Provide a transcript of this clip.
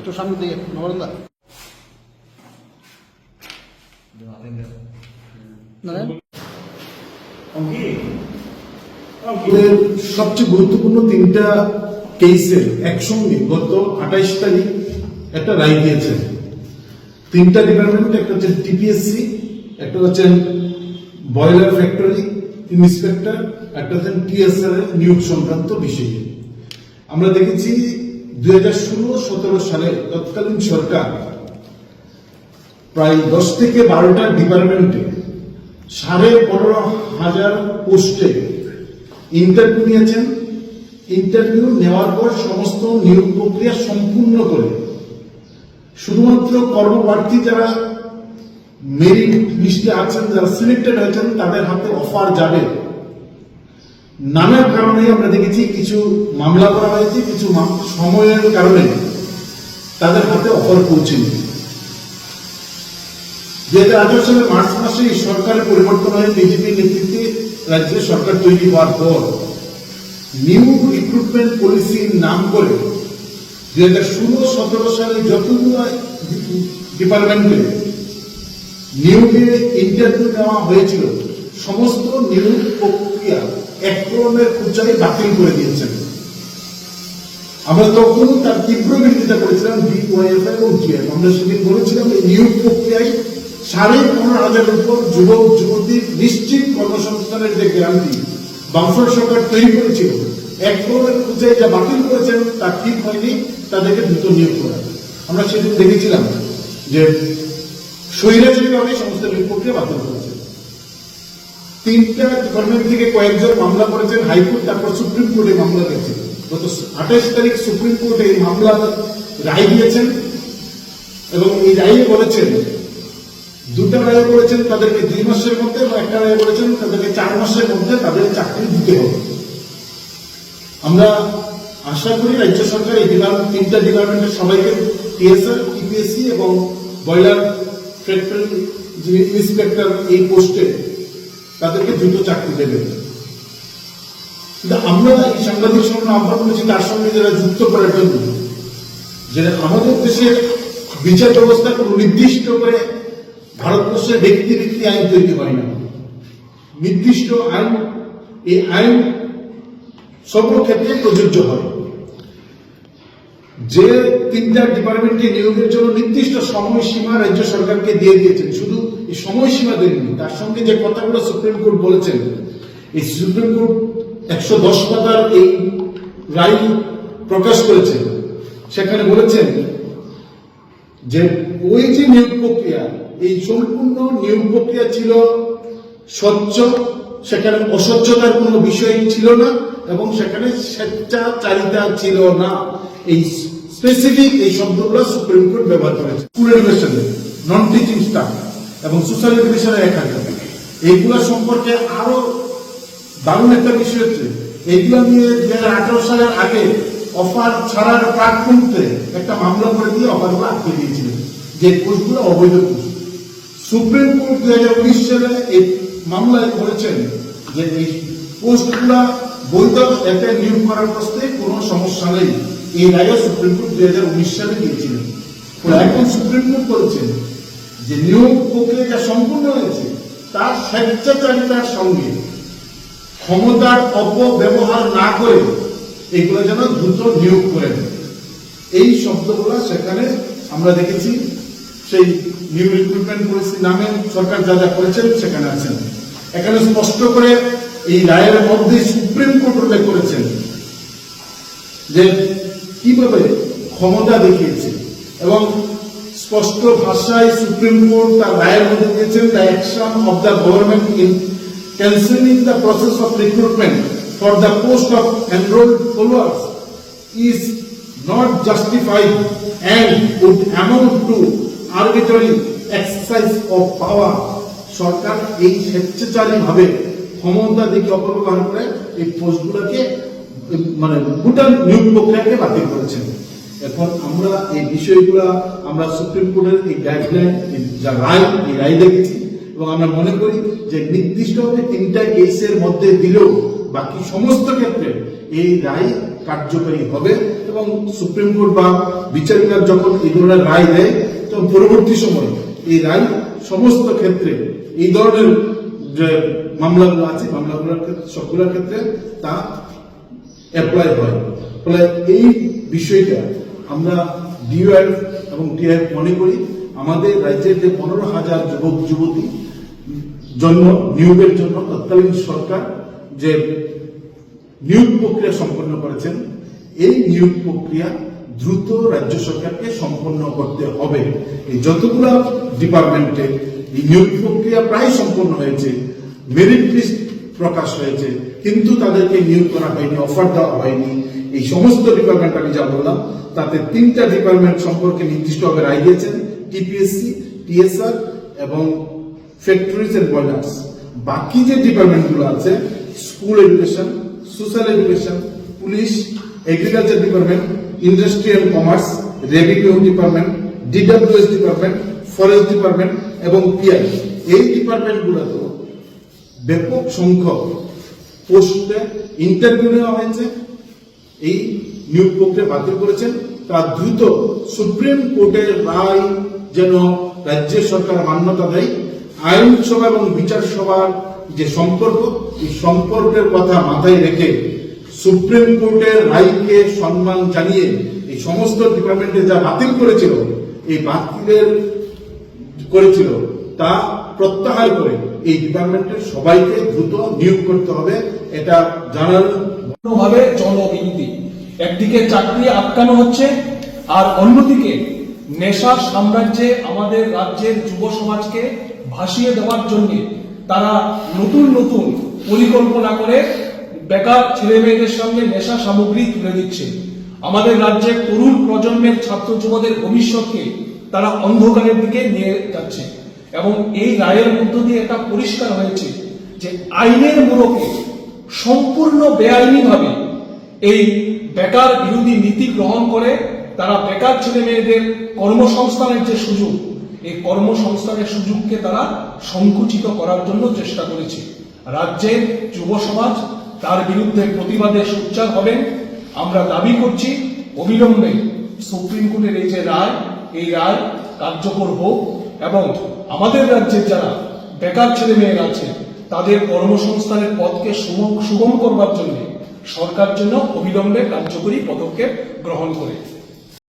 একটু সামনে দিকে নবরন্দা সবচেয়ে গুরুত্বপূর্ণ তিনটা কেসের একসঙ্গে গত আঠাইশ তারিখ একটা রায় দিয়েছে তিনটা ডিপার্টমেন্ট একটা হচ্ছে টিপিএসসি একটা হচ্ছে বয়লার ফ্যাক্টরি ইন্সপেক্টর একটা হচ্ছে টিএসআর এর নিয়োগ সংক্রান্ত বিষয়ে আমরা দেখেছি দুই হাজার সালে তৎকালীন সরকার প্রায় দশ থেকে বারোটা ডিপার্টমেন্টে সাড়ে পনেরো হাজার পোস্টে ইন্টারভিউ নিয়েছেন। ইন্টারভিউ নেওয়ার পর সমস্ত নিয়োগ প্রক্রিয়া সম্পূর্ণ করে শুধুমাত্র কর্মপ্রার্থী যারা মেরিট লিস্টে আছেন, যারা সিলেক্টেড হয়েছেন, তাদের হাতে অফার যাবে। নানান কারণে আমরা দেখেছি কিছু মামলা করা হয়েছে, কিছু সময়ের কারণে তাদের হাতে অফার পৌঁছেনি। হাজার আঠারো সালের মার্চ মাসে সরকারের পরিবর্তন হয়ে বিজেপি নেতৃত্বে রাজ্যে সরকার তৈরি হওয়ার পর নিউ রিক্রুটমেন্ট পলিসির নাম করে দুই হাজার ষোলো সতেরো সালে যতগুলো ডিপার্টমেন্টে নিয়োগে ইন্টারভিউ নেওয়া হয়েছিল, সমস্ত নিয়োগ প্রক্রিয়া এক ধরনের বাতিল করে দিয়েছেন। আমরা তখন তার তীব্র বিরোধিতা করেছিলাম এবং জিএফ আমরা সেদিন বলেছিলাম নিয়োগ প্রক্রিয়ায় সাড়ে পনেরো হাজারের উপর যুবক যুবতীর নিশ্চিত কর্মসংস্থানের যে গ্যারান্টি বামফ্রন্ট সরকার তৈরি করেছিল, এক ধরনের পর্যায়ে যা বাতিল করেছেন তা ঠিক হয়নি, তাদেরকে দ্রুত নিয়োগ করা আমরা সেদিন দেখেছিলাম যে স্বৈরাচারীভাবে সমস্ত নিয়োগ প্রক্রিয়া বাতিল করেছে। তিনটা ডিপার্টমেন্ট থেকে কয়েকজন মামলা করেছেন, হাইকোর্ট, তারপর সুপ্রিম কোর্টে মামলা গেছে গত আঠাইশ তারিখ সুপ্রিম কোর্টে এই মামলা রায় দিয়েছেন এবং এই রায়ে বলেছেন, দুটা রায় বলেছেন তাদেরকে দুই মাসের মধ্যে বা একটা রায় বলেছেন তাদেরকে চার মাসের মধ্যে তাদের চাকরি দিতে হবে। আমরা আশা করি রাজ্য সরকার এই ডিপার্টমেন্ট তিনটা ডিপার্টমেন্টের সবাইকে টিএসআর ইপিএসসি এবং বয়লার ফ্যাক্টরি যিনি ইন্সপেক্টর এই পোস্টে তাদেরকে দ্রুত চাকরি দেবে। কিন্তু আমরা এই সাংবাদিক সম্মেলন আহ্বান করেছি তার সঙ্গে যারা যুক্ত করার জন্য যে আমাদের দেশের বিচার ব্যবস্থা কোনো নির্দিষ্ট করে ভারতবর্ষের ব্যক্তি ব্যক্তি আইন তৈরি হয় না। নির্দিষ্ট আইন, এই আইন সর্বক্ষেত্রে প্রযোজ্য হয়। যে তিনটা ডিপার্টমেন্টে নিয়োগের জন্য নির্দিষ্ট সময়সীমা রাজ্য সরকারকে দিয়ে দিয়েছেন, শুধু এই সময়সীমা দেননি তার সঙ্গে যে কথাগুলো সুপ্রিম কোর্ট বলেছেন, এই সুপ্রিম কোর্ট একশো দশ পাতার এই রায় প্রকাশ করেছেন সেখানে বলেছেন যে ওই যে নিয়োগ প্রক্রিয়া, এই সম্পূর্ণ নিয়োগ প্রক্রিয়া ছিল স্বচ্ছ, সেখানে অস্বচ্ছতার কোনো বিষয় ছিল না এবং সেখানে স্বেচ্ছাচারিতা ছিল না। এই স্পেসিফিক এই শব্দগুলো সুপ্রিম কোর্ট ব্যবহার করেছে। স্কুল এডুকেশনে নন টিচিং স্টাফ এবং সোশ্যাল এডুকেশনে এক হাজার এইগুলো সম্পর্কে আরও দারুণ একটা বিষয় হচ্ছে, এইগুলো নিয়ে দুই হাজার সালের আগে অফার ছাড়ার প্রাক মুহূর্তে একটা মামলা করে দিয়ে অফারগুলো আটকে দিয়েছিলেন, যে কোর্সগুলো অবৈধ কোর্স সুপ্রিম কোর্ট দুই হাজার উনিশ সালে এই মামলায় বলেছেন যে এই পোস্টগুলা বৈধ এতে নিয়োগ করার প্রশ্নে কোনো সমস্যা নেই। এই রায় সুপ্রিম কোর্ট দুই হাজার উনিশ সালে দিয়েছিলেন এখন সুপ্রিম কোর্ট বলছেন যে নিয়োগ প্রক্রিয়া যা সম্পূর্ণ হয়েছে, তার স্বেচ্ছাচারিতার সঙ্গে। ক্ষমতার অপব্যবহার না করে এগুলো যেন দ্রুত নিয়োগ করেন এই শব্দগুলো সেখানে আমরা দেখেছি, সেই নিউ রিক্রুটমেন্ট পলিসি নামে সরকার যা যা করেছেন সেখানে আছেন। এখানে স্পষ্ট করে এই রায়ের মধ্যে সুপ্রিম কোর্ট উল্লেখ করেছেন যে কীভাবে ক্ষমতা দেখিয়েছে? এবং স্পষ্ট ভাষায় সুপ্রিম কোর্ট তার রায়ের মধ্যে দিয়েছেন the action of the government in cancelling the process of recruitment for the post of enrolled followers is not justified and would amount to arbitrary exercise of power. সরকার এই স্বেচ্ছাচারী ভাবে ক্ষমতা দিকে অপব্যবহার করে এই পোস্টগুলোকে মানে গোটা নিয়োগ প্রক্রিয়াকে বাতিল করেছেন। এখন আমরা এই বিষয়গুলা, আমরা সুপ্রিম কোর্টের এই গাইডলাইন যা রায়, এই রায় দেখেছি এবং আমরা মনে করি যে নির্দিষ্টভাবে তিনটা কেসের মধ্যে দিলেও বাকি সমস্ত ক্ষেত্রে এই রায় কার্যকরী হবে এবং সুপ্রিম কোর্ট বা বিচারিকার যখন এই ধরনের রায় দেয়, তখন পরবর্তী সময়ে এই রায় সমস্ত ক্ষেত্রে, এই ধরনের যে মামলাগুলো আছে, মামলাগুলোর ক্ষেত্রে, সবগুলোর ক্ষেত্রে তা অ্যাপ্লাই হয়। ফলে এই বিষয়টা আমরা ডিওএফ এবং টিআইএফ মনে করি, আমাদের রাজ্যের যে পনেরো হাজার যুবক, যুবতী জন্য নিয়োগের জন্য তৎকালীন সরকার যে নিয়োগ প্রক্রিয়া সম্পন্ন করেছেন, এই নিয়োগ প্রক্রিয়া দ্রুত রাজ্য সরকারকে সম্পন্ন করতে হবে। এই যতগুলো ডিপার্টমেন্টে এই নিয়োগ প্রক্রিয়া প্রায় সম্পন্ন হয়েছে মেরিট লিস্ট প্রকাশ হয়েছে। কিন্তু তাদেরকে নিয়োগ করা হয়নি অফার দেওয়া হয়নি। এই সমস্ত ডিপার্টমেন্ট আমি যা বললাম, তাতে তিনটা ডিপার্টমেন্ট সম্পর্কে নির্দিষ্টভাবে রায় দিয়েছেন টিপিএসসি টিএসআর এবং ফ্যাক্টরিজ এন্ড বয়লার্স বাকি যে ডিপার্টমেন্টগুলো আছে school education social education police agriculture department industry and commerce revenue department DWS department forest department এবং পিআই এই ডিপার্টমেন্টগুলোতেও ব্যাপক সংখ্যক পোস্টে ইন্টারভিউ নেওয়া হয়েছে। এই নিয়োগ প্রক্রিয়া বাতিল করেছেন। তা দ্রুত সুপ্রিম কোর্টের রায় যেন রাজ্য সরকার মান্যতা দেয়। আইনসভা এবং বিচার সভার যে সম্পর্ক, এই সম্পর্কের কথা মাথায় রেখে সুপ্রিম কোর্টের রায়কে সম্মান জানিয়ে এই সমস্ত ডিপার্টমেন্টে যা বাতিল করেছিল, এই বাতিলের করেছিল, তা প্রত্যাহার করে এই ডিপার্টমেন্টের সবাইকে দ্রুত নিয়োগ করতে হবে, এটা জানার ভাবে জনবিরোধী একদিকে চাকরি আটকানো হচ্ছে, আর অন্যদিকে নেশা সাম্রাজ্যে আমাদের রাজ্যের যুব সমাজকে ভাসিয়ে দেওয়ার জন্য তারা নতুন নতুন পরিকল্পনা করে বেকার ছেলে মেয়েদের সঙ্গে নেশা সামগ্রী তুলে দিচ্ছে। আমাদের রাজ্যের তরুণ প্রজন্মের ছাত্র যুবদের ভবিষ্যৎকে তারা অন্ধকারের দিকে নিয়ে যাচ্ছে। এবং এই রায়ের মধ্য দিয়ে এটা পরিষ্কার হয়েছে যে আইনের মূলকে সম্পূর্ণ বেআইনিভাবে এই বেকার বিরোধী নীতি গ্রহণ করে তারা বেকার ছেলে মেয়েদের কর্মসংস্থানের যে সুযোগ, এই কর্মসংস্থানের সুযোগকে তারা সংকুচিত করার জন্য চেষ্টা করেছে। রাজ্যের যুব সমাজ তার বিরুদ্ধে প্রতিবাদে সোচ্চার হবেন আমরা দাবি করছি, অবিলম্বে সুপ্রিম কোর্টের এই যে রায়, এই রায় কার্যকর হোক। এবং আমাদের রাজ্যে যারা বেকার ছেলে মেয়েরা আছে, তাদের কর্মসংস্থানের পথকে সুগম করবার জন্য সরকার জন্য অবিলম্বে কার্যকরী পদক্ষেপ গ্রহণ করে।